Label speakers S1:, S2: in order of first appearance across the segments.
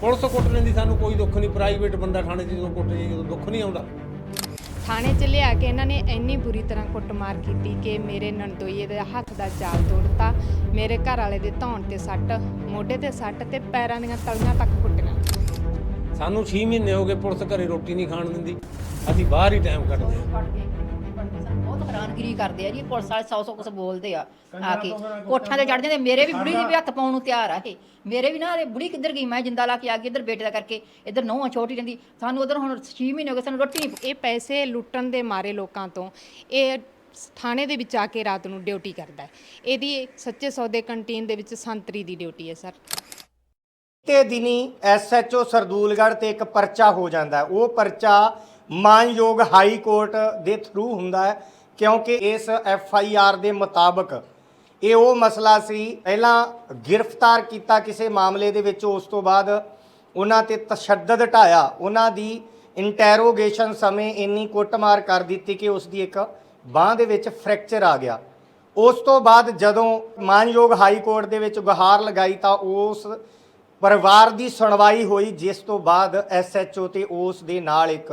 S1: Police ਕੁੱਟ ਲੈਂਦੀ ਸਾਨੂੰ ਕੋਈ ਦੁੱਖ ਨਹੀਂ। ਪ੍ਰਾਈਵੇਟ ਬੰਦਾ ਥਾਣੇ 'ਚ ਜਦੋਂ ਕੁੱਟ ਉਦੋਂ ਦੁੱਖ ਨਹੀਂ ਆਉਂਦਾ।
S2: ਥਾਣੇ 'ਚ ਲਿਆ ਕੇ ਇਹਨਾਂ ਨੇ ਇੰਨੀ ਬੁਰੀ ਤਰ੍ਹਾਂ ਕੁੱਟਮਾਰ ਕੀਤੀ ਕਿ ਮੇਰੇ ਨੰਦੋਈਏ ਦੇ ਹੱਥ ਦਾ ਜਾਲ ਤੋੜਤਾ ਮੇਰੇ ਘਰ ਵਾਲੇ ਦੇ ਧੌਣ ਤੇ ਸੱਟ ਮੋਢੇ ਤੇ ਸੱਟ ਤੇ ਪੈਰਾਂ ਦੀਆਂ ਤਲੀਆਂ ਤੱਕ ਕੁੱਟੀਆਂ।
S1: ਸਾਨੂੰ 6 ਮਹੀਨੇ ਹੋ ਗਏ ਪੁਲਿਸ ਘਰੇ ਰੋਟੀ ਨਹੀਂ ਖਾਣ ਦਿੰਦੀ। ਅਸੀਂ ਬਾਹਰ ਹੀ ਟਾਈਮ ਕੱਢਦੇ ਹਾਂ।
S3: ਹੈਰਾਨਗਰੀ ਕਰਦੇ ਆ ਜੀ ਪੁਲਿਸ ਵਾਲੇ ਸੌ ਸੌ ਕੁਛ ਬੋਲਦੇ ਆ ਆ ਕੇ ਕੋਠਾਂ ਤੇ ਚੜ ਜਾਂਦੇ ਮੇਰੇ ਵੀ ਬੁੜੀ ਦੇ ਵੀ ਹੱਥ ਪਾਉਣ ਨੂੰ ਤਿਆਰ ਆ ਇਹ। ਮੇਰੇ ਵੀ ਨਾ ਇਹ ਬੁੜੀ ਕਿੱਧਰ ਗਈ? ਮੈਂ ਜਿੰਦਾ ਲਾ ਕੇ ਆ ਗਈ ਇੱਧਰ ਬੇਟੇ ਦਾ ਕਰਕੇ ਇੱਧਰ ਨੌਂ ਛੋਟੀ ਰਹਿੰਦੀ। ਸਾਨੂੰ ਉਧਰ ਹੁਣ 6 ਮਹੀਨੇ ਹੋ ਗਏ ਸਾਨੂੰ ਰੋਟੀ
S2: ਇਹ ਪੈਸੇ ਲੁੱਟਣ ਦੇ ਮਾਰੇ ਲੋਕਾਂ ਤੋਂ ਇਹ ਥਾਣੇ ਦੇ ਵਿੱਚ ਆ ਕੇ ਰਾਤ ਨੂੰ ਡਿਊਟੀ ਕਰਦਾ ਹੈ। ਇਹਦੀ ਸੱਚੇ ਸੌਦੇ ਕੰਟੀਨ ਦੇ ਵਿੱਚ ਸੰਤਰੀ ਦੀ ਡਿਊਟੀ ਹੈ ਸਰ।
S4: ਤੇ ਦਿਨੀ ਐਸਐਚਓ ਸਰਦੂਲਗੜ੍ਹ ਤੇ ਇੱਕ ਪਰਚਾ ਹੋ ਜਾਂਦਾ ਉਹ ਪਰਚਾ ਮਾਨਯੋਗ ਹਾਈ ਕੋਰਟ ਦੇ ਥਰੂ ਹੁੰਦਾ ਹੈ। ਕਿਉਂਕਿ ਇਸ ਐਫ ਆਈ ਆਰ ਦੇ ਮੁਤਾਬਕ ਇਹ ਉਹ ਮਸਲਾ ਸੀ, ਪਹਿਲਾਂ ਗ੍ਰਿਫਤਾਰ ਕੀਤਾ ਕਿਸੇ ਮਾਮਲੇ ਦੇ ਵਿੱਚ, ਉਸ ਤੋਂ ਬਾਅਦ ਉਹਨਾਂ ਤੇ ਤਸ਼ੱਦਦ ਢਾਇਆ। ਉਹਨਾਂ ਦੀ ਇੰਟਰੋਗੇਸ਼ਨ ਸਮੇਂ ਇੰਨੀ ਕੁੱਟਮਾਰ ਕਰ ਦਿੱਤੀ ਕਿ ਉਸ ਦੀ ਇੱਕ ਬਾਹ ਦੇ ਵਿੱਚ ਫ੍ਰੈਕਚਰ ਆ ਗਿਆ। ਉਸ ਤੋਂ ਬਾਅਦ ਜਦੋਂ ਮਾਨਯੋਗ ਹਾਈ ਕੋਰਟ ਦੇ ਵਿੱਚ ਗੁਹਾਰ ਲਗਾਈ ਤਾਂ ਉਸ ਪਰਿਵਾਰ ਦੀ ਸੁਣਵਾਈ ਹੋਈ, ਜਿਸ ਤੋਂ ਬਾਅਦ ਐਸਐਚਓ ਤੇ ਉਸ ਦੇ ਨਾਲ ਇੱਕ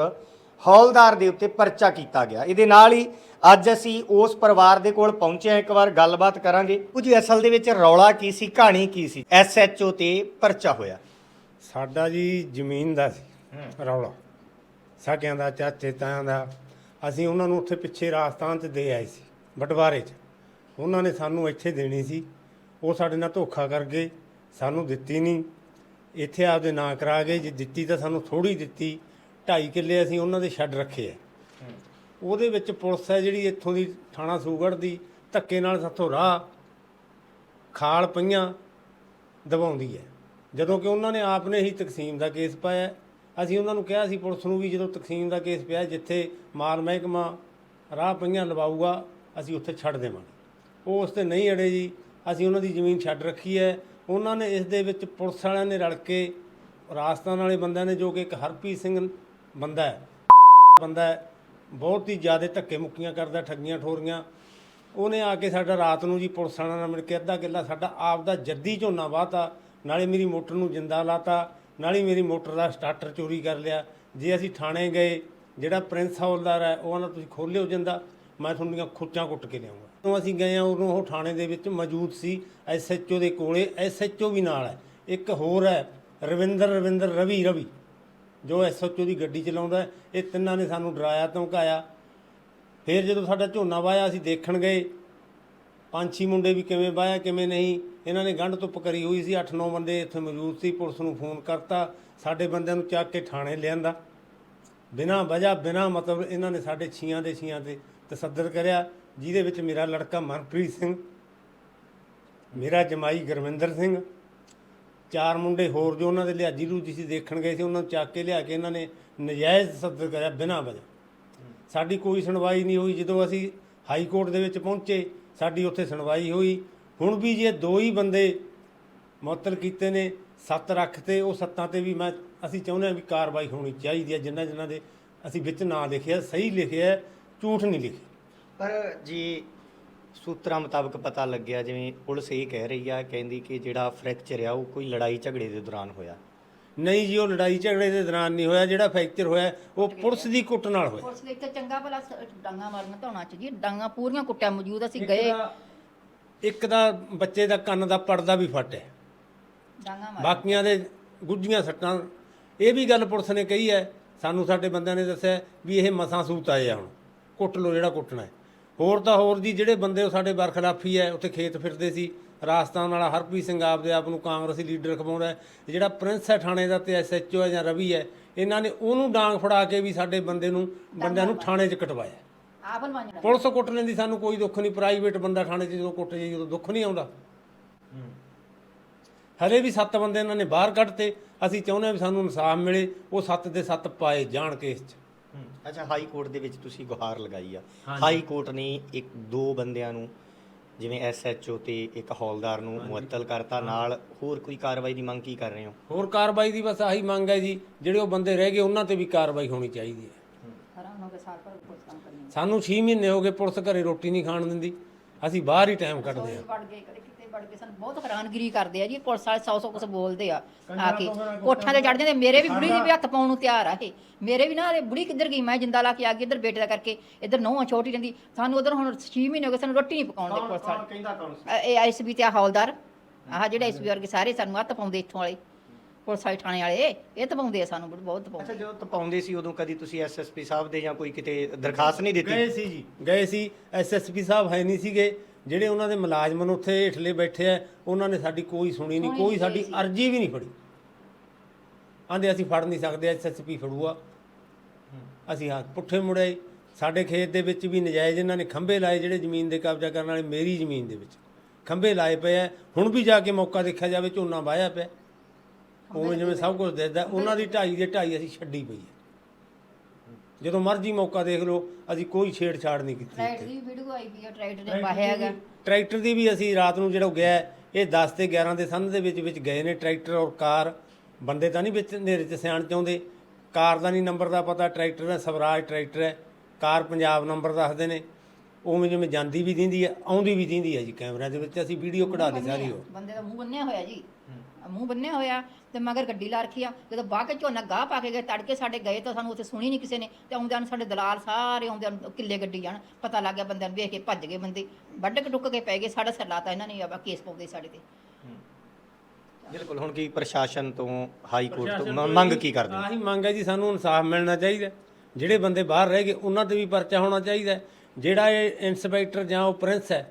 S4: ਹੌਲਦਾਰ ਦੇ ਉੱਤੇ ਪਰਚਾ ਕੀਤਾ ਗਿਆ। ਇਹਦੇ ਨਾਲ ਹੀ ਅੱਜ ਅਸੀਂ ਉਸ ਪਰਿਵਾਰ ਦੇ ਕੋਲ ਪਹੁੰਚੇ ਹਾਂ ਇੱਕ ਵਾਰ ਗੱਲਬਾਤ ਕਰਾਂਗੇ। ਕੁਝ ਅਸਲ ਦੇ ਵਿੱਚ ਰੌਲਾ ਕੀ ਸੀ ਕਹਾਣੀ ਕੀ ਸੀ? ਐਸਐਚਓ ਤੇ ਪਰਚਾ ਹੋਇਆ।
S1: ਸਾਡਾ ਜੀ ਜ਼ਮੀਨ ਦਾ ਸੀ ਰੌਲਾ। ਸਾਕਿਆਂ ਦਾ ਚਾਚੇ ਤਾਇਆਂ ਦਾ। ਅਸੀਂ ਉਹਨਾਂ ਨੂੰ ਉੱਥੇ ਪਿੱਛੇ ਰਾਜਸਥਾਨ 'ਚ ਦੇ ਆਏ ਸੀ ਬਟਵਾਰੇ 'ਚ। ਉਹਨਾਂ ਨੇ ਸਾਨੂੰ ਇੱਥੇ ਦੇਣੀ ਸੀ। ਉਹ ਸਾਡੇ ਨਾਲ ਧੋਖਾ ਕਰ ਗਏ ਸਾਨੂੰ ਦਿੱਤੀ ਨਹੀਂ। ਇੱਥੇ ਆਪਦੇ ਨਾਂ ਕਰਾ ਗਏ। ਜੇ ਦਿੱਤੀ ਤਾਂ ਸਾਨੂੰ ਥੋੜੀ ਦਿੱਤੀ। ਢਾਈ ਕਿੱਲੇ ਅਸੀਂ ਉਹਨਾਂ ਦੇ ਛੱਡ ਰੱਖੇ ਆ। ਉਹਦੇ ਵਿੱਚ ਪੁਲਿਸ ਹੈ ਜਿਹੜੀ ਇੱਥੋਂ ਦੀ ਥਾਣਾ ਸੂਗੜ ਦੀ, ਧੱਕੇ ਨਾਲ ਸਾਥੋਂ ਰਾਹ, ਖਾਲ ਪਈਆਂ ਦਬਾਉਂਦੀ ਹੈ। ਜਦੋਂ ਕਿ ਉਹਨਾਂ ਨੇ ਆਪ ਨੇ ਹੀ ਤਕਸੀਮ ਦਾ ਕੇਸ ਪਾਇਆ ਅਸੀਂ ਉਹਨਾਂ ਨੂੰ ਕਿਹਾ ਸੀ ਪੁਲਿਸ ਨੂੰ ਵੀ ਜਦੋਂ ਤਕਸੀਮ ਦਾ ਕੇਸ ਪਿਆ ਜਿੱਥੇ ਮਾਲ ਮਹਿਕਮਾ ਰਾਹ ਪਈਆਂ ਲਵਾਊਗਾ, ਅਸੀਂ ਉੱਥੇ ਛੱਡ ਦੇਵਾਂਗੇ। ਉਹ ਉਸ ਤੇ ਨਹੀਂ ਅੜੇ ਜੀ। ਅਸੀਂ ਉਹਨਾਂ ਦੀ ਜ਼ਮੀਨ ਛੱਡ ਰੱਖੀ ਹੈ। ਉਹਨਾਂ ਨੇ ਇਸ ਦੇ ਵਿੱਚ ਪੁਲਿਸ ਵਾਲਿਆਂ ਨੇ ਰਲ ਕੇ ਰਾਜਸਥਾਨ ਵਾਲੇ ਬੰਦਿਆਂ ਨੇ ਜੋ ਕਿ ਇੱਕ ਹਰਪ੍ਰੀਤ ਸਿੰਘ ਬੰਦਾ ਹੈ ਬੰਦਾ ਹੈ ਬਹੁਤ ਹੀ ਜ਼ਿਆਦਾ ਧੱਕੇ ਮੁੱਕੀਆਂ ਕਰਦਾ, ਠੱਗੀਆਂ ਠੋਰੀਆਂ। ਉਹਨੇ ਆ ਕੇ ਸਾਡਾ ਰਾਤ ਨੂੰ ਜੀ ਪੁਲਿਸ ਵਾਲਿਆਂ ਨਾਲ ਮਿਲ ਕੇ ਅੱਧਾ ਕਿੱਲਾ ਸਾਡਾ ਆਪ ਦਾ ਜੱਦੀ ਝੋਨਾ ਵਾਹਤਾ, ਨਾਲੇ ਮੇਰੀ ਮੋਟਰ ਨੂੰ ਜਿੰਦਾ ਲਾਤਾ, ਨਾਲੇ ਮੇਰੀ ਮੋਟਰ ਦਾ ਸਟਾਰਟਰ ਚੋਰੀ ਕਰ ਲਿਆ। ਜੇ ਅਸੀਂ ਥਾਣੇ ਗਏ, ਜਿਹੜਾ ਪ੍ਰਿੰਸ ਹੌਲਦਾਰ ਹੈ, ਉਹ ਨਾਲ ਤੁਸੀਂ ਖੋਲਿਓ ਜਿੰਦਾ, ਮੈਂ ਤੁਹਾਡੀਆਂ ਖੁੱਚਾਂ ਕੁੱਟ ਕੇ ਲਿਆਉਂਗਾ। ਜਦੋਂ ਅਸੀਂ ਗਏ ਆ ਉਦੋਂ ਉਹ ਥਾਣੇ ਦੇ ਵਿੱਚ ਮੌਜੂਦ ਸੀ ਐਸਐਚਓ ਦੇ ਕੋਲੇ ਐਸਐਚਓ ਵੀ ਨਾਲ ਹੈ। ਇੱਕ ਹੋਰ ਹੈ, ਰਵਿੰਦਰ ਰਵਿੰਦਰ, ਰਵੀ ਰਵੀ। ਜੋ ਐਸਐਚਓ ਦੀ ਗੱਡੀ ਚਲਾਉਂਦਾ ਇਹ ਤਿੰਨਾਂ ਨੇ ਸਾਨੂੰ ਡਰਾਇਆ, ਧਮਕਾਇਆ। ਫਿਰ ਜਦੋਂ ਸਾਡਾ ਝੋਨਾ ਵਾਇਆ, ਅਸੀਂ ਦੇਖਣ ਗਏ। ਪੰਜ ਛੇ ਮੁੰਡੇ ਵੀ ਕਿਵੇਂ ਵਾਇਆ, ਕਿਵੇਂ ਨਹੀਂ, ਇਹਨਾਂ ਨੇ ਗੰਢ ਧੁੱਪ ਕਰੀ ਹੋਈ ਸੀ। 8-9 ਬੰਦੇ ਇੱਥੇ ਮੌਜੂਦ ਸੀ, ਪੁਲਿਸ ਨੂੰ ਫੋਨ ਕਰਤਾ। ਸਾਡੇ ਬੰਦਿਆਂ ਨੂੰ ਚੱਕ ਕੇ ਥਾਣੇ ਲਿਆਂਦਾ। ਬਿਨਾਂ ਵਜ੍ਹਾ, ਬਿਨਾਂ ਮਤਲਬ ਇਹਨਾਂ ਨੇ ਸਾਡੇ ਛੀਆਂ ਦੇ ਛੀਆਂ ਤੇ ਤਸੱਦਦ ਕਰਿਆ, ਜਿਹਦੇ ਵਿੱਚ ਮੇਰਾ ਲੜਕਾ ਮਨਪ੍ਰੀਤ ਸਿੰਘ, ਮੇਰਾ ਜਮਾਈ ਗੁਰਵਿੰਦਰ ਸਿੰਘ ਚਾਰ ਮੁੰਡੇ ਹੋਰ ਜੋ ਉਹਨਾਂ ਦੇ ਲਿਆਜੀ ਰੂਜੀ ਸੀ ਦੇਖਣ ਗਏ ਸੀ, ਉਹਨਾਂ ਨੂੰ ਚੱਕ ਕੇ ਲਿਆ ਕੇ ਇਹਨਾਂ ਨੇ ਨਜਾਇਜ਼ ਤਸੱਦਦ ਕਰਿਆ ਬਿਨਾਂ ਵਜ੍ਹਾ। ਸਾਡੀ ਕੋਈ ਸੁਣਵਾਈ ਨਹੀਂ ਹੋਈ। ਜਦੋਂ ਅਸੀਂ ਹਾਈ ਕੋਰਟ ਦੇ ਵਿੱਚ ਪਹੁੰਚੇ, ਸਾਡੀ ਉੱਥੇ ਸੁਣਵਾਈ ਹੋਈ। ਹੁਣ ਵੀ ਜੇ ਦੋ ਹੀ ਬੰਦੇ ਮੁਅੱਤਲ ਕੀਤੇ ਨੇ, ਸੱਤ ਰੱਖਤੇ, ਉਹ ਸੱਤਾਂ ਤੇ ਵੀ ਮੈਂ, ਅਸੀਂ ਚਾਹੁੰਦੇ ਹਾਂ ਵੀ ਕਾਰਵਾਈ ਹੋਣੀ ਚਾਹੀਦੀ ਹੈ। ਜਿਨ੍ਹਾਂ ਜਿਨ੍ਹਾਂ ਦੇ ਅਸੀਂ ਵਿੱਚ ਨਾਂ ਲਿਖਿਆ, ਸਹੀ ਲਿਖਿਆ, ਝੂਠ ਨਹੀਂ ਲਿਖਿਆ।
S4: ਪਰ ਜੀ ਸੂਤਰਾਂ ਮੁਤਾਬਕ ਪਤਾ ਲੱਗਿਆ ਜਿਵੇਂ ਪੁਲਿਸ ਇਹ ਕਹਿ ਰਹੀ ਆ ਕਹਿੰਦੀ ਕਿ ਜਿਹੜਾ ਫ੍ਰੈਕਚਰ ਆ ਉਹ ਕੋਈ ਲੜਾਈ ਝਗੜੇ ਦੇ ਦੌਰਾਨ ਹੋਇਆ।
S1: ਨਹੀਂ ਜੀ ਉਹ ਲੜਾਈ ਝਗੜੇ ਦੇ ਦੌਰਾਨ ਨਹੀਂ ਹੋਇਆ ਜਿਹੜਾ ਫ੍ਰੈਕਚਰ ਹੋਇਆ ਉਹ ਪੁਲਿਸ ਦੀ ਕੁੱਟ ਨਾਲ ਹੋਇਆ।
S3: ਪੁਲਿਸ ਨੇ ਇੱਥੇ ਚੰਗਾ ਭਲਾ ਸ- ਡਾਂਗਾ ਮਾਰੀਆਂ ਧੌਣਾ ਚ ਜੀ ਡਾਂਗਾ ਪੂਰੀਆਂ ਕੁੱਟਿਆ ਮੌਜੂਦ ਅਸੀਂ ਗਏ।
S1: ਇੱਕ ਦਾ ਬੱਚੇ ਦਾ ਕੰਨ ਦਾ ਪਰਦਾ ਵੀ ਫਟਿਆ
S3: ਡਾਂਗਾ ਮਾਰ
S1: ਬਾਕੀਆਂ ਦੇ ਗੁੱਝੀਆਂ ਸੱਟਾਂ ਇਹ ਵੀ ਗੱਲ ਪੁਲਿਸ ਨੇ ਕਹੀ ਹੈ। ਸਾਨੂੰ ਸਾਡੇ ਬੰਦਿਆਂ ਨੇ ਦੱਸਿਆ ਵੀ ਇਹ ਮਸਾਂ ਸੂਤ ਆਏ ਆ ਹੁਣ। ਕੁੱਟ ਲੋ ਜਿਹੜਾ ਕੁੱਟਣਾ ਹੈ। ਹੋਰ ਤਾਂ ਹੋਰ ਜੀ ਜਿਹੜੇ ਬੰਦੇ ਉਹ ਸਾਡੇ ਬਰਖਲਾਫੀ ਹੈ ਉੱਥੇ ਖੇਤ ਫਿਰਦੇ ਸੀ। ਰਾਜਸਥਾਨ ਵਾਲਾ ਹਰਪ੍ਰੀਤ ਸਿੰਘ ਆਪਦੇ ਆਪ ਨੂੰ ਕਾਂਗਰਸੀ ਲੀਡਰ ਖਵਾਉਂਦਾ ਜਿਹੜਾ ਪ੍ਰਿੰਸ ਹੈ ਥਾਣੇ ਦਾ ਤੇ ਐਸਐਚਓ ਹੈ ਜਾਂ ਰਵੀ ਹੈ ਇਹਨਾਂ ਨੇ ਉਹਨੂੰ ਡਾਂਗ ਫੜਾ ਕੇ ਵੀ ਸਾਡੇ ਬੰਦੇ ਨੂੰ ਬੰਦਿਆਂ ਨੂੰ ਥਾਣੇ 'ਚ ਕਟਵਾਇਆ। ਪੁਲਿਸ ਕੁੱਟ ਲੈਂਦੀ ਸਾਨੂੰ ਕੋਈ ਦੁੱਖ ਨਹੀਂ। ਪ੍ਰਾਈਵੇਟ ਬੰਦਾ ਥਾਣੇ 'ਚ ਜਦੋਂ ਕੁੱਟ ਜਾਈਏ ਉਦੋਂ ਦੁੱਖ ਨਹੀਂ ਆਉਂਦਾ। ਹਲੇ ਵੀ ਸੱਤ ਬੰਦੇ ਇਹਨਾਂ ਨੇ ਬਾਹਰ ਕੱਢਤੇ। ਅਸੀਂ ਚਾਹੁੰਦੇ ਹਾਂ ਵੀ ਸਾਨੂੰ ਇਨਸਾਫ ਮਿਲੇ ਉਹ ਸੱਤ ਦੇ ਸੱਤ ਪਾਏ ਜਾਣ ਕੇਸ 'ਚ।
S4: ਅੱਛਾ ਹਾਈ ਕੋਰਟ ਦੇ ਵਿੱਚ ਤੁਸੀਂ ਗੁਹਾਰ ਲਗਾਈ ਆ। ਹਾਈ ਕੋਰਟ ਨੇ ਇੱਕ ਦੋ ਬੰਦਿਆਂ ਨੂੰ ਜਿਵੇਂ ਐਸਐਚਓ ਤੇ ਇੱਕ ਹੌਲਦਾਰ ਨੂੰ ਮੁਅੱਤਲ ਕਰਤਾ ਨਾਲ ਹੋਰ ਕੋਈ ਕਾਰਵਾਈ ਦੀ ਮੰਗ ਕੀ ਕਰ ਰਹੇ ਹੋ?
S1: ਹੋਰ ਕਾਰਵਾਈ ਦੀ ਬਸ ਆਹੀ ਮੰਗ ਹੈ ਜੀ ਜਿਹੜੇ ਉਹ ਬੰਦੇ ਰਹਿ ਗਏ ਉਹਨਾਂ ਤੇ ਵੀ ਕਾਰਵਾਈ ਹੋਣੀ ਚਾਹੀਦੀ ਹੈ। ਸਾਨੂੰ 6 ਮਹੀਨੇ ਹੋ ਗਏ ਪੁਲਿਸ ਘਰੇ ਰੋਟੀ ਨਹੀਂ ਖਾਣ ਦਿੰਦੀ। ਅਸੀਂ ਬਾਹਰ ਹੀ ਟਾਈਮ ਕੱਢਦੇ ਹਾਂ।
S3: ਵੜ ਕੇ ਸਾਨੂੰ ਬਹੁਤ ਹੈਰਾਨਗਰੀ ਕਰਦੇ ਆ ਜੀ ਪੁਲਿਸ ਵਾਲੇ 100 100 ਕੁਝ ਬੋਲਦੇ ਆ ਆ ਕੇ। ਕੋਠਾਂ ਤੇ ਚੜ ਜਾਂਦੇ ਮੇਰੇ ਵੀ ਬੁੜੀ ਵੀ ਹੱਥ ਪਾਉਣ ਨੂੰ ਤਿਆਰ ਆ ਇਹ। ਮੇਰੇ ਵੀ ਨਾ ਇਹ ਬੁੜੀ ਕਿੱਧਰ ਗਈ ਮੈਂ ਜਿੰਦਾ ਲਾ ਕੇ ਆ ਗਈ ਇੱਧਰ ਬੇਟੇ ਦਾ ਕਰਕੇ ਇੱਧਰ ਨੌਂ ਛੋਟੀ ਰਹਿੰਦੀ ਸਾਨੂੰ ਉਧਰ ਹੁਣ 6 ਮਹੀਨੇ ਹੋ ਗਏ ਸਾਨੂੰ ਰੋਟੀ ਨਹੀਂ ਪਕਾਉਣ ਦੇ ਪੁਲਿਸ ਵਾਲੇ।
S4: ਕਹਿੰਦਾ ਕੌਣ
S3: ਅ- ਇਹ ਐਸਬੀ ਤੇ ਆਹ ਹੌਲਦਾਰ ਆਹ ਜਿਹੜੇ ਐਸਬੀ ਵਰਗੇ ਸਾਰੇ ਸਾਨੂੰ ਹੱਥ ਪਾਉਂਦੇ ਇੱਥੋਂ ਵਾਲੇ ਪੁਲਿਸ ਵਾਲੇ ਥਾਣੇ ਵਾਲੇ ਇਹ ਤਪਾਉਂਦੇ ਆ ਸਾਨੂੰ ਬਹੁਤ
S4: ਅੱਛਾ
S3: ਤਪਾਉਂਦੇ
S4: ਜਦੋਂ ਤਪਾਉਂਦੇ ਸੀ ਉਦੋਂ ਕਦੀ ਤੁਸੀਂ ਐਸਐਸਪੀ ਸਾਹਿਬ ਦੇ ਜਾਂ ਕੋਈ ਕਿਤੇ ਦਰਖਾਸਤ ਨਹੀਂ ਦਿੱਤੀ?
S1: ਗਏ ਸੀ ਜੀ ਗਏ ਸੀ ਐਸਐਸਪੀ ਸਾਹਿਬ ਹੈ ਨਹੀਂ ਸੀਗੇ ਜਿਹੜੇ ਉਹਨਾਂ ਦੇ ਮੁਲਾਜ਼ਮ ਨੂੰ ਉੱਥੇ ਹੇਠਲੇ ਬੈਠੇ ਆ ਉਹਨਾਂ ਨੇ ਸਾਡੀ ਕੋਈ ਸੁਣੀ ਨਹੀਂ ਕੋਈ ਸਾਡੀ ਅਰਜੀ ਵੀ ਨਹੀਂ ਫੜੀ। ਆਂਦੇ ਅਸੀਂ ਫੜ ਨਹੀਂ ਸਕਦੇ ਐਸਐਸਪੀ ਫੜੂਆ ਅਸੀਂ ਹੱਥ ਪੁੱਠੇ ਮੁੜੇ ਸਾਡੇ ਖੇਤ ਦੇ ਵਿੱਚ ਵੀ ਨਜਾਇਜ਼ ਇਹਨਾਂ ਨੇ ਖੰਭੇ ਲਾਏ ਜਿਹੜੇ ਜ਼ਮੀਨ ਦੇ ਕਬਜ਼ਾ ਕਰਨ ਵਾਲੇ ਮੇਰੀ ਜ਼ਮੀਨ ਦੇ ਵਿੱਚ। ਖੰਭੇ ਲਾਏ ਪਏ ਆ ਹੁਣ ਵੀ ਜਾ ਕੇ ਮੌਕਾ ਦੇਖਿਆ ਜਾਵੇ ਝੋਨਾ ਵਾਇਆ ਪਿਆ। ਉਵੇਂ ਜਿਵੇਂ ਸਭ ਕੁਝ ਦਿਸਦਾ ਉਹਨਾਂ ਦੀ ਢਾਈ ਦੇ ਢਾਈ ਅਸੀਂ ਛੱਡੀ ਪਈ ਹੈ ਜਦੋਂ ਮਰਜ਼ੀ ਮੌਕਾ ਦੇਖ ਲਓ ਅਸੀਂ ਕੋਈ ਛੇੜਛਾੜ ਨਹੀਂ ਕੀਤੀ
S3: ਟਰੈਕਟਰ ਦੀ ਵੀਡੀਓ ਆਈ ਵੀ ਆ ਟਰੈਕਟਰ ਨੇ ਵਾਹਿਆ ਹੈਗਾ।
S1: ਟਰੈਕਟਰ ਦੀ ਵੀ ਅਸੀਂ ਰਾਤ ਨੂੰ ਜਿਹੜਾ ਗਿਆ ਇਹ 10 ਤੇ 11 ਦੇ ਸੰਧ ਦੇ ਵਿੱਚ ਵਿੱਚ ਗਏ ਨੇ ਟਰੈਕਟਰ ਔਰ ਕਾਰ। ਬੰਦੇ ਤਾਂ ਨਹੀਂ ਵਿੱਚ ਹਨੇਰੇ 'ਚ ਸਿਆਣ ਚਾਹੁੰਦੇ ਕਾਰ ਦਾ ਨਹੀਂ ਨੰਬਰ ਦਾ ਪਤਾ ਟਰੈਕਟਰ ਹੈ ਸਵਰਾਜ ਟਰੈਕਟਰ ਹੈ। ਕਾਰ ਪੰਜਾਬ ਨੰਬਰ ਦੱਸਦੇ ਨੇ। ਉਵੇਂ ਜਿਵੇਂ ਜਾਂਦੀ ਵੀ ਦਿੰਦੀ ਹੈ ਆਉਂਦੀ ਵੀ ਦਿੰਦੀ ਹੈ ਜੀ ਕੈਮਰਿਆਂ ਦੇ ਵਿੱਚ ਅਸੀਂ ਵੀਡੀਓ ਕਢਾ ਲਈ ਸਾਰੀ ਉਹ।
S3: ਬੰਦੇ ਦਾ ਮੂੰਹ ਬੰਨਿਆ ਹੋਇਆ ਜੀ। ਮੂੰਹ ਬੰਨਿਆ ਹੋਇਆ ਤੇ ਮਗਰ ਗੱਡੀ ਲਾ ਰੱਖੀ ਆ ਜਦੋਂ ਬਾਹ ਕੇ ਝੋਨਾ ਗਾਹ ਪਾ ਕੇ ਗਏ ਤੜਕੇ ਸਾਡੇ ਗਏ ਤਾਂ ਸਾਨੂੰ ਉੱਥੇ ਸੁਣੀ ਨਹੀਂ ਕਿਸੇ ਨੇ ਤੇ ਆਉਂਦਿਆਂ ਨੂੰ ਸਾਡੇ ਦਲਾਲ ਸਾਰੇ ਆਉਂਦਿਆਂ ਨੂੰ ਕਿੱਲੇ ਗੱਡੀ ਜਾਣ ਪਤਾ ਲੱਗ ਗਿਆ ਬੰਦਿਆਂ ਨੂੰ ਵੇਖ ਕੇ ਭੱਜ ਗਏ ਬੰਦੇ ਵੱਢ ਕੇ ਟੁੱਕ ਕੇ ਪੈ ਗਏ ਸਾਡਾ ਸਿਰ ਲਾਤਾ ਇਹਨਾਂ ਨੇ ਆ ਕੇਸ ਪਾਉਂਦੇ ਸਾਡੇ ਤੇ
S4: ਬਿਲਕੁਲ ਹੁਣ ਕੀ ਪ੍ਰਸ਼ਾਸਨ ਤੋਂ ਹਾਈ ਕੋਰਟ ਤੋਂ ਮੰਗ ਕੀ ਕਰਦੇ ਹੋ?
S1: ਆਹੀ ਮੰਗ ਹੈ ਜੀ ਸਾਨੂੰ ਇਨਸਾਫ ਮਿਲਣਾ ਚਾਹੀਦਾ ਜਿਹੜੇ ਬੰਦੇ ਬਾਹਰ ਰਹਿ ਗਏ ਉਹਨਾਂ ਤੇ ਵੀ ਪਰਚਾ ਹੋਣਾ ਚਾਹੀਦਾ। ਜਿਹੜਾ ਇਹ ਇੰਸਪੈਕਟਰ ਜਾਂ ਉਹ ਪ੍ਰਿੰਸ ਹੈ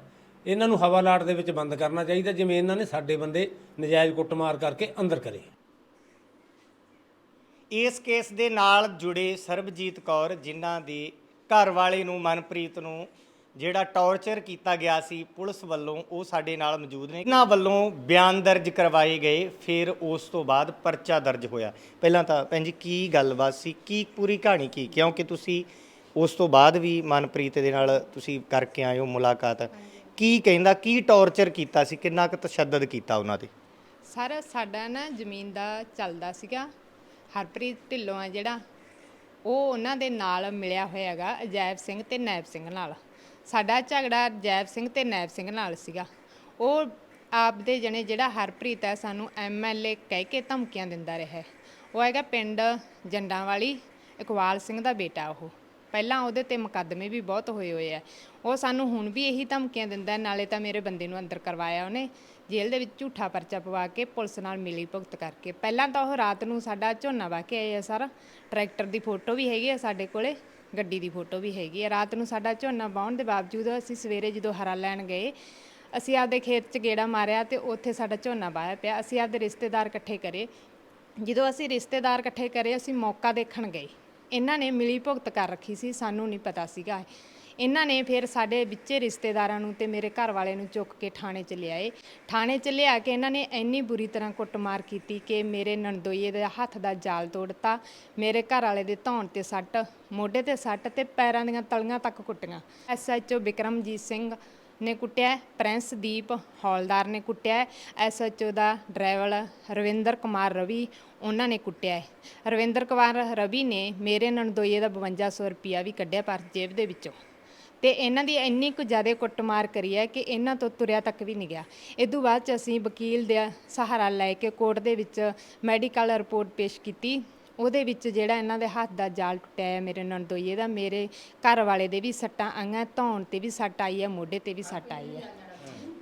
S1: ਇਹਨਾਂ ਨੂੰ ਹਵਾਲਾਟ ਦੇ ਵਿੱਚ ਬੰਦ ਕਰਨਾ ਚਾਹੀਦਾ ਜਿਵੇਂ ਇਹਨਾਂ ਨੇ ਸਾਡੇ ਬੰਦੇ ਨਜਾਇਜ਼ ਕੁੱਟਮਾਰ ਕਰਕੇ ਅੰਦਰ ਕਰੇ
S4: ਇਸ ਕੇਸ ਦੇ ਨਾਲ ਜੁੜੇ ਸਰਬਜੀਤ ਕੌਰ, ਜਿਨ੍ਹਾਂ ਦੇ ਘਰ ਵਾਲੇ ਨੂੰ ਮਨਪ੍ਰੀਤ ਨੂੰ ਜਿਹੜਾ ਟੌਰਚਰ ਕੀਤਾ ਗਿਆ ਸੀ ਪੁਲਿਸ ਵੱਲੋਂ, ਉਹ ਸਾਡੇ ਨਾਲ ਮੌਜੂਦ ਨੇ। ਇਹਨਾਂ ਵੱਲੋਂ ਬਿਆਨ ਦਰਜ ਕਰਵਾਏ ਗਏ, ਫਿਰ ਉਸ ਤੋਂ ਬਾਅਦ ਪਰਚਾ ਦਰਜ ਹੋਇਆ। ਪਹਿਲਾਂ ਤਾਂ ਭੈਣ ਜੀ, ਕੀ ਗੱਲਬਾਤ ਸੀ? ਕੀ ਪੂਰੀ ਕਹਾਣੀ ਕੀ? ਕਿਉਂਕਿ ਤੁਸੀਂ ਉਸ ਤੋਂ ਬਾਅਦ ਵੀ ਮਨਪ੍ਰੀਤ ਦੇ ਨਾਲ ਤੁਸੀਂ ਕਰਕੇ ਆਏ ਹੋ ਮੁਲਾਕਾਤ। ਕੀ ਕਹਿੰਦਾ, ਕੀ ਟੌਰਚਰ ਕੀਤਾ ਸੀ? ਕਿੰਨਾ ਕੁ ਤਸ਼ੱਦਦ ਕੀਤਾ ਉਹਨਾਂ ਤੇ?
S2: ਸਰ ਸਾਡਾ ਨਾ ਜ਼ਮੀਨ ਦਾ ਚੱਲਦਾ ਸੀਗਾ। ਹਰਪ੍ਰੀਤ ਢਿੱਲੋਂ ਆ ਜਿਹੜਾ, ਉਹ ਉਹਨਾਂ ਦੇ ਨਾਲ ਮਿਲਿਆ ਹੋਇਆ ਹੈਗਾ ਅਜੈਬ ਸਿੰਘ ਤੇ ਨੈਬ ਸਿੰਘ ਨਾਲ। ਸਾਡਾ ਝਗੜਾ ਅਜੈਬ ਸਿੰਘ ਤੇ ਨੈਬ ਸਿੰਘ ਨਾਲ ਸੀਗਾ। ਉਹ ਆਪਦੇ ਜਣੇ ਜਿਹੜਾ ਹਰਪ੍ਰੀਤ ਹੈ, ਸਾਨੂੰ ਐਮਐਲਏ ਕਹਿ ਕੇ ਧਮਕੀਆਂ ਦਿੰਦਾ ਰਿਹਾ ਹੈ। ਉਹ ਹੈਗਾ ਪਿੰਡ ਜੰਡਾਂ ਵਾਲੀ ਇਕਬਾਲ ਸਿੰਘ ਦਾ ਬੇਟਾ ਉਹ। ਪਹਿਲਾਂ ਉਹਦੇ ਤੇ ਮੁਕੱਦਮੇ ਵੀ ਬਹੁਤ ਹੋਏ ਹੋਏ ਆ। ਉਹ ਸਾਨੂੰ ਹੁਣ ਵੀ ਇਹੀ ਧਮਕੀਆਂ ਦਿੰਦਾ, ਨਾਲੇ ਤਾਂ ਮੇਰੇ ਬੰਦੇ ਨੂੰ ਅੰਦਰ ਕਰਵਾਇਆ ਉਹਨੇ। ਜੇਲ੍ਹ ਦੇ ਵਿੱਚ ਝੂਠਾ ਪਰਚਾ ਪਵਾ ਕੇ ਪੁਲਿਸ ਨਾਲ ਮਿਲੀ ਭੁਗਤ ਕਰਕੇ। ਪਹਿਲਾਂ ਤਾਂ ਉਹ ਰਾਤ ਨੂੰ ਸਾਡਾ ਝੋਨਾ ਵਾ ਕੇ ਆਏ ਆ ਸਰ। ਟਰੈਕਟਰ ਦੀ ਫੋਟੋ ਵੀ ਹੈਗੀ ਆ ਸਾਡੇ ਕੋਲੇ, ਗੱਡੀ ਦੀ ਫੋਟੋ ਵੀ ਹੈਗੀ ਆ। ਰਾਤ ਨੂੰ ਸਾਡਾ ਝੋਨਾ ਵਾਹੁਣ ਦੇ ਬਾਵਜੂਦ ਅਸੀਂ ਸਵੇਰੇ ਜਦੋਂ ਹਰਾ ਲੈਣ ਗਏ, ਅਸੀਂ ਆਪਦੇ ਖੇਤ 'ਚ ਗੇੜਾ ਮਾਰਿਆ ਤੇ ਉੱਥੇ ਸਾਡਾ ਝੋਨਾ ਵਾਇਆ ਪਿਆ। ਅਸੀਂ ਆਪਦੇ ਰਿਸ਼ਤੇਦਾਰ ਇਕੱਠੇ ਕਰੇ। ਜਦੋਂ ਅਸੀਂ ਰਿਸ਼ਤੇਦਾਰ ਇਕੱਠੇ ਕਰੇ, ਅਸੀਂ ਮੌਕਾ ਦੇਖਣ ਗਏ। ਇਹਨਾਂ ਨੇ ਮਿਲੀ ਭੁਗਤ ਕਰ ਰੱਖੀ ਸੀ, ਸਾਨੂੰ ਨਹੀਂ ਪਤਾ ਸੀਗਾ। ਇਹਨਾਂ ਨੇ ਫਿਰ ਸਾਡੇ ਵਿੱਚੇ ਰਿਸ਼ਤੇਦਾਰਾਂ ਨੂੰ ਤੇ ਮੇਰੇ ਘਰ ਵਾਲੇ ਨੂੰ ਚੁੱਕ ਕੇ ਥਾਣੇ ਚ ਲਿਆਏ। ਥਾਣੇ ਚ ਲਿਆ ਕੇ ਇਹਨਾਂ ਨੇ ਇੰਨੀ ਬੁਰੀ ਤਰ੍ਹਾਂ ਕੁੱਟਮਾਰ ਕੀਤੀ ਕਿ ਮੇਰੇ ਨਣਦੋਈਏ ਦੇ ਹੱਥ ਦਾ ਜਾਲ ਤੋੜਤਾ, ਮੇਰੇ ਘਰ ਵਾਲੇ ਦੇ ਧੌਣ ਤੇ ਸੱਟ, ਮੋਢੇ ਤੇ ਸੱਟ ਤੇ ਪੈਰਾਂ ਦੀਆਂ ਤਲੀਆਂ ਤੱਕ ਕੁੱਟੀਆਂ। ਐਸਐਚਓ ਵਿਕਰਮਜੀਤ ਸਿੰਘ ਨੇ ਕੁੱਟਿਆ ਪ੍ਰਿੰਸ ਦੀਪ ਹੌਲਦਾਰ ਨੇ ਕੁੱਟਿਆ ਹੈ, ਐਸਐਚਓ ਦਾ ਡਰਾਈਵਰ ਰਵਿੰਦਰ ਕੁਮਾਰ ਰਵੀ ਉਹਨਾਂ ਨੇ ਕੁੱਟਿਆ ਰਵਿੰਦਰ ਕੁਮਾਰ ਰਵੀ ਨੇ ਮੇਰੇ ਨਣਦੋਈਏ ਦਾ 5200 ਰੁਪਿਆ ਵੀ ਕੱਢਿਆ ਪਰ ਜੇਬ ਦੇ ਵਿੱਚੋਂ। ਤੇ ਇਹਨਾਂ ਦੀ ਇੰਨੀ ਕੁ ਜ਼ਿਆਦਾ ਕੁੱਟਮਾਰ ਕਰੀ ਹੈ ਕਿ ਇਹਨਾਂ ਤੋਂ ਤੁਰਿਆ ਤੱਕ ਵੀ ਨਹੀਂ ਗਿਆ। ਇਹ ਤੋਂ ਬਾਅਦ ਚ ਅਸੀਂ ਵਕੀਲ ਦਾ ਸਹਾਰਾ ਲੈ ਕੇ ਕੋਰਟ ਦੇ ਵਿੱਚ ਮੈਡੀਕਲ ਰਿਪੋਰਟ ਪੇਸ਼ ਕੀਤੀ। ਉਹਦੇ ਵਿੱਚ ਜਿਹੜਾ ਇਹਨਾਂ ਦੇ ਹੱਥ ਦਾ ਜਾਲ ਟੁੱਟਿਆ ਹੈ ਮੇਰੇ ਨਣਦੋਈਏ ਦਾ, ਮੇਰੇ ਘਰ ਵਾਲੇ ਦੇ ਵੀ ਸੱਟਾਂ ਆਈਆਂ ਧੌਣ ਤੇ ਵੀ ਸੱਟ ਆਈ ਹੈ ਮੋਢੇ ਤੇ ਵੀ ਸੱਟ ਆਈ ਹੈ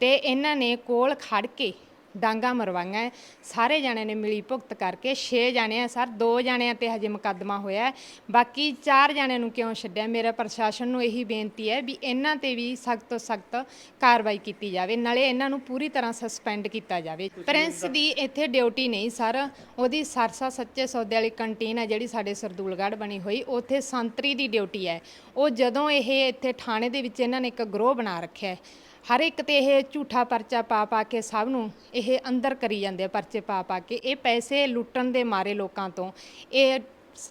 S2: ਤੇ ਇਹਨਾਂ ਨੇ ਕੋਲ ਖੜ ਕੇ ਡਾਂਗਾ ਮਰਵਾਈਆਂ ਹੈ। ਸਾਰੇ ਜਾਣਿਆਂ ਨੇ ਮਿਲੀ ਭੁਗਤ ਕਰਕੇ 6 ਜਾਣੇ ਆ ਸਰ 2 ਜਾਣਿਆਂ ਤੇ ਹਜੇ ਮੁਕੱਦਮਾ ਹੋਇਆ ਹੈ। ਬਾਕੀ 4 ਜਾਣਿਆਂ ਨੂੰ ਕਿਉਂ ਛੱਡਿਆ? ਮੇਰਾ ਪ੍ਰਸ਼ਾਸਨ ਨੂੰ ਇਹੀ ਬੇਨਤੀ ਹੈ ਵੀ ਇਹਨਾਂ ਤੇ ਵੀ ਸਖਤ ਤੋਂ ਸਖਤ ਕਾਰਵਾਈ ਕੀਤੀ ਜਾਵੇ। ਨਾਲੇ ਇਹਨਾਂ ਨੂੰ ਪੂਰੀ ਤਰ੍ਹਾਂ ਸਸਪੈਂਡ ਕੀਤਾ ਜਾਵੇ। ਪ੍ਰਿੰਸ ਦੀ ਇੱਥੇ ਡਿਊਟੀ ਨਹੀਂ ਸਰ। ਉਹਦੀ ਸਰਸਾ ਸੱਚੇ ਸੌਦੇ ਵਾਲੀ ਕੰਟੀਨ ਹੈ ਜਿਹੜੀ ਸਾਡੇ ਸਰਦੂਲਗੜ੍ਹ ਬਣੀ ਹੋਈ। ਉੱਥੇ ਸੰਤਰੀ ਦੀ ਡਿਊਟੀ ਹੈ। ਉਹ ਜਦੋਂ ਇਹ ਇੱਥੇ ਥਾਣੇ ਦੇ ਵਿੱਚ ਇਹਨਾਂ ਨੇ ਇੱਕ ਗਰੋਹ ਬਣਾ ਰੱਖਿਆ ਹੈ ਹਰ ਇੱਕ ਤੇ ਇਹ ਝੂਠਾ ਪਰਚਾ ਪਾ ਪਾ ਕੇ ਸਭ ਨੂੰ ਇਹ ਅੰਦਰ ਕਰੀ ਜਾਂਦੇ ਆ ਪਰਚੇ ਪਾ ਪਾ ਕੇ। ਇਹ ਪੈਸੇ ਲੁੱਟਣ ਦੇ ਮਾਰੇ ਲੋਕਾਂ ਤੋਂ ਇਹ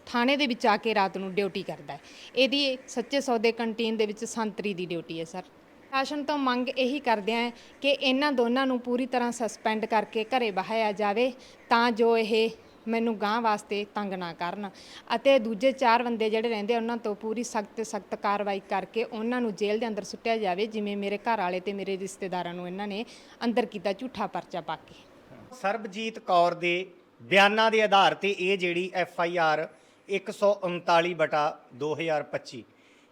S2: ਥਾਣੇ ਦੇ ਵਿੱਚ ਆ ਕੇ ਰਾਤ ਨੂੰ ਡਿਊਟੀ ਕਰਦਾ ਹੈ। ਇਹਦੀ ਸੱਚੇ ਸੌਦੇ ਕੰਟੀਨ ਦੇ ਵਿੱਚ ਸੰਤਰੀ ਦੀ ਡਿਊਟੀ ਹੈ, ਸਰ। ਸ਼ਾਸਨ ਤੋਂ ਮੰਗ ਇਹੀ ਕਰਦੇ ਆ ਕਿ ਇਹਨਾਂ ਦੋਨਾਂ ਨੂੰ ਪੂਰੀ ਤਰ੍ਹਾਂ ਸਸਪੈਂਡ ਕਰਕੇ ਘਰੇ ਬਹਾਇਆ ਜਾਵੇ ਤਾਂ ਜੋ ਇਹ ਮੈਨੂੰ ਗਾਂ ਵਾਸਤੇ ਤੰਗ ਨਾ ਕਰਨ। ਅਤੇ ਦੂਜੇ ਚਾਰ ਬੰਦੇ ਜਿਹੜੇ ਰਹਿੰਦੇ ਉਹਨਾਂ ਤੋਂ ਪੂਰੀ ਸਖਤ ਸਖਤ ਕਾਰਵਾਈ ਕਰਕੇ ਉਹਨਾਂ ਨੂੰ ਜੇਲ੍ਹ ਦੇ ਅੰਦਰ ਸੁੱਟਿਆ ਜਾਵੇ, ਜਿਵੇਂ ਮੇਰੇ ਘਰ ਵਾਲੇ ਤੇ ਮੇਰੇ ਰਿਸ਼ਤੇਦਾਰਾਂ ਨੂੰ ਇਹਨਾਂ ਨੇ ਅੰਦਰ ਕੀਤਾ ਝੂਠਾ ਪਰਚਾ ਪਾ ਕੇ।
S4: ਸਰਬਜੀਤ ਕੌਰ ਦੇ ਬਿਆਨਾਂ ਦੇ ਆਧਾਰ ਤੇ ਇਹ ਜਿਹੜੀ ਐਫ ਆਈ ਆਰ 139 ਬਟਾ 2025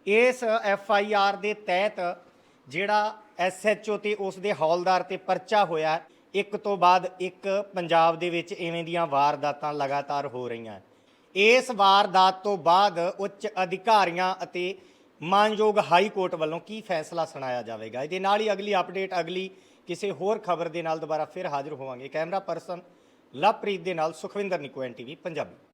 S4: ਇਸ ਐਫ ਆਈ ਆਰ ਦੇ ਤਹਿਤ ਜਿਹੜਾ ਐਸ ਐਚ ਓ ਤੇ ਉਸ ਦੇ ਹੌਲਦਾਰ ਤੇ ਪਰਚਾ ਹੋਇਆ ਇੱਕ ਤੋਂ ਬਾਅਦ ਇੱਕ ਪੰਜਾਬ ਦੇ ਵਿੱਚ ਇਵੇਂ ਦੀਆਂ ਵਾਰਦਾਤਾਂ ਲਗਾਤਾਰ ਹੋ ਰਹੀਆਂ। ਇਸ ਵਾਰਦਾਤ ਤੋਂ ਬਾਅਦ ਉੱਚ ਅਧਿਕਾਰੀਆਂ ਅਤੇ ਮਾਨਯੋਗ ਹਾਈ ਕੋਰਟ ਵੱਲੋਂ ਕੀ ਫੈਸਲਾ ਸੁਣਾਇਆ ਜਾਵੇਗਾ? ਇਹਦੇ ਨਾਲ ਹੀ ਅਗਲੀ ਅਪਡੇਟ, ਅਗਲੀ ਕਿਸੇ ਹੋਰ ਖਬਰ ਦੇ ਨਾਲ ਦੁਬਾਰਾ ਫਿਰ ਹਾਜ਼ਰ ਹੋਵਾਂਗੇ। ਕੈਮਰਾ ਪਰਸਨ ਲਵਪ੍ਰੀਤ ਦੇ ਨਾਲ ਸੁਖਵਿੰਦਰ ਨਿਕੋ, ਐਨ ਟੀਵੀ ਪੰਜਾਬੀ।